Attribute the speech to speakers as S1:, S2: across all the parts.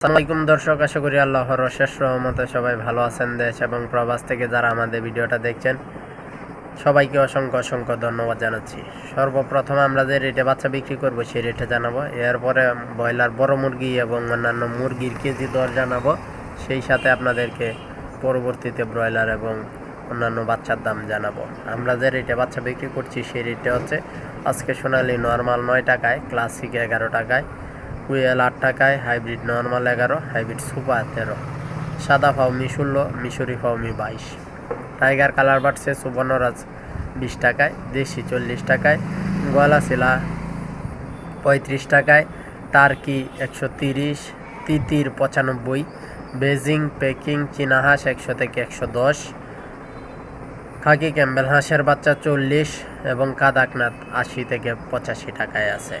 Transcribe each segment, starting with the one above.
S1: আসসালামাইকুম দর্শক, আশা করি আল্লাহর অশেষ রহমতে সবাই ভালো আছেন দেশ এবং প্রবাস থেকে যারা আমাদের ভিডিওটা দেখছেন, সবাইকে অসংখ্য অসংখ্য ধন্যবাদ জানাচ্ছি। সর্বপ্রথম আমরা যে রেটে বাচ্চা বিক্রি করব সেই রেটে জানাব। এরপরে ব্রয়লার, বড় মুরগি এবং অন্যান্য মুরগির কেজি দর জানাব। সেই সাথে আপনাদেরকে পরবর্তীতে ব্রয়লার এবং অন্যান্য বাচ্চার দাম জানাব। আমরা যে রেটে বাচ্চা বিক্রি করছি সেই রেটে হচ্ছে, আজকে সোনালি নর্মাল নয় টাকায়, ক্লাসিক এগারো টাকায়। কুয়েল আট টাকায়, হাইব্রিড নর্মাল এগারো, হাইব্রিড সুপার তেরো। সাদা ফাউমি ষোলো, মিশরি ফাউমি বাইশ। টাইগার কালার বাড়ছে সুবর্ণরাজ বিশ টাকায়, দেশি চল্লিশ টাকায় গলা শিলা পঁয়ত্রিশ টাকায়, টার্কি একশো তিরিশ, তিতির পঁচানব্বই, বেজিং, পেকিং, চীনা হাঁস একশো থেকে একশো দশ, খাকি ক্যাম্বেল হাঁসের বাচ্চা চল্লিশ এবং কাদাকনাথ আশি থেকে পঁচাশি টাকায় আছে।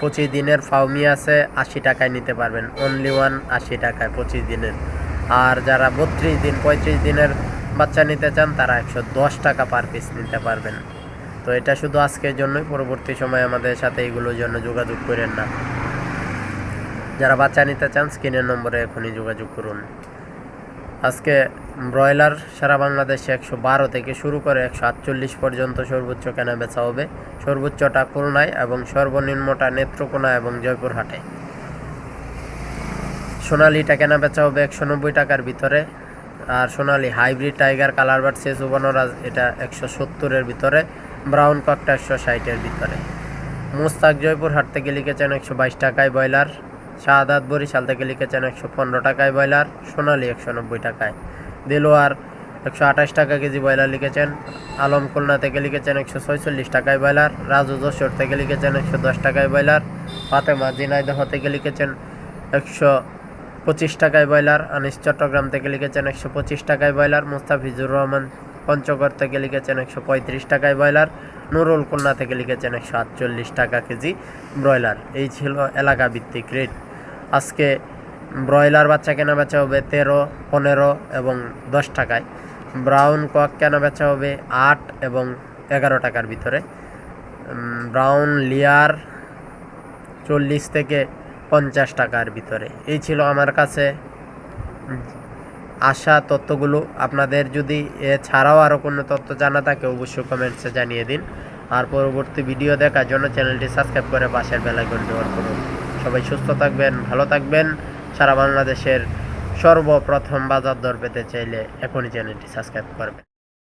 S1: পঁচিশ দিনের ফাউমি আছে, আশি টাকায় নিতে পারবেন। অনলি ওয়ান আশি টাকায় পঁচিশ দিনের। আর যারা বত্রিশ দিন, পঁয়ত্রিশ দিনের বাচ্চা নিতে চান, তারা একশো দশ টাকা পার পিস নিতে পারবেন। তো এটা শুধু আজকের জন্যই, পরবর্তী সময় আমাদের সাথে এগুলোর জন্য যোগাযোগ করেন না। যারা বাচ্চা নিতে চান, স্ক্রিনের নম্বরে এখনই যোগাযোগ করুন। আজকে ব্রয়লার সারা বাংলাদেশে একশো বারো থেকে শুরু করে একশো আটচল্লিশ পর্যন্ত সর্বোচ্চ কেনা বেচা হবে। সর্বোচ্চটা খুলনায় এবং সর্বনিম্নটা নেত্রকোনা এবং জয়পুরহাটে। সোনালিটা কেনা বেচা হবে একশো নব্বই টাকার ভিতরে। আর Sonali hybrid tiger, colour bird সে সুবর্ণরাজ এটা একশো সত্তরের ভিতরে। ব্রাউন ককটা একশো ষাটের ভিতরে। মুস্তাক জয়পুরহাট থেকে লিখেছেন একশো বাইশ টাকায় ব্রয়লার। শাহাদাত বরিশাল থেকে লিখেছেন একশো পনেরো টাকায় ব্রয়লার। সোনালি একশো নব্বই টাকায়। দেলোয়ার একশো আঠাশ টাকা কেজি ব্রয়লার লিখেছেন। আলম খুলনা থেকে লিখেছেন একশো ছয়চল্লিশ টাকায় ব্রয়লার। রাজু যশোর থেকে লিখেছেন একশো দশ টাকায় ব্রয়লার। ফাতেমা জিনাইদহ থেকে লিখেছেন একশো পঁচিশ টাকায় ব্রয়লার। আনিস চট্টগ্রাম থেকে লিখেছেন একশো পঁচিশ টাকায় ব্রয়লার। মুস্তাফিজুর রহমান পঞ্চগড় থেকে লিখেছেন একশো পঁয়ত্রিশ টাকায় ব্রয়লার। নুরুল খুলনা থেকে লিখেছেন একশো আটচল্লিশ টাকা কেজি ব্রয়লার। এই ছিল এলাকা ভিত্তিক রেট। আজকে ব্রয়লার বাচ্চা কেনা বেচা হবে তেরো, পনেরো এবং দশ টাকায়। ব্রাউন কক কেনা বেচা হবে আট এবং এগারো টাকার ভিতরে। ব্রাউন লিয়ার চল্লিশ থেকে পঞ্চাশ টাকার ভিতরে। এই ছিল আমার কাছে আসা তথ্যগুলো। আপনাদের যদি এছাড়াও আরও কোনো তথ্য জানা থাকে, অবশ্যই কমেন্টসে জানিয়ে দিন। আর পরবর্তী ভিডিও দেখার জন্য চ্যানেলটি সাবস্ক্রাইব করে পাশের বেলাইকনটি অন করুন। সবাই সুস্থ থাকবেন, ভালো থাকবেন। সারা বাংলাদেশের সর্বপ্রথম বাজার দর পেতে চাইলে এখনই চ্যানেলটি সাবস্ক্রাইব করবেন।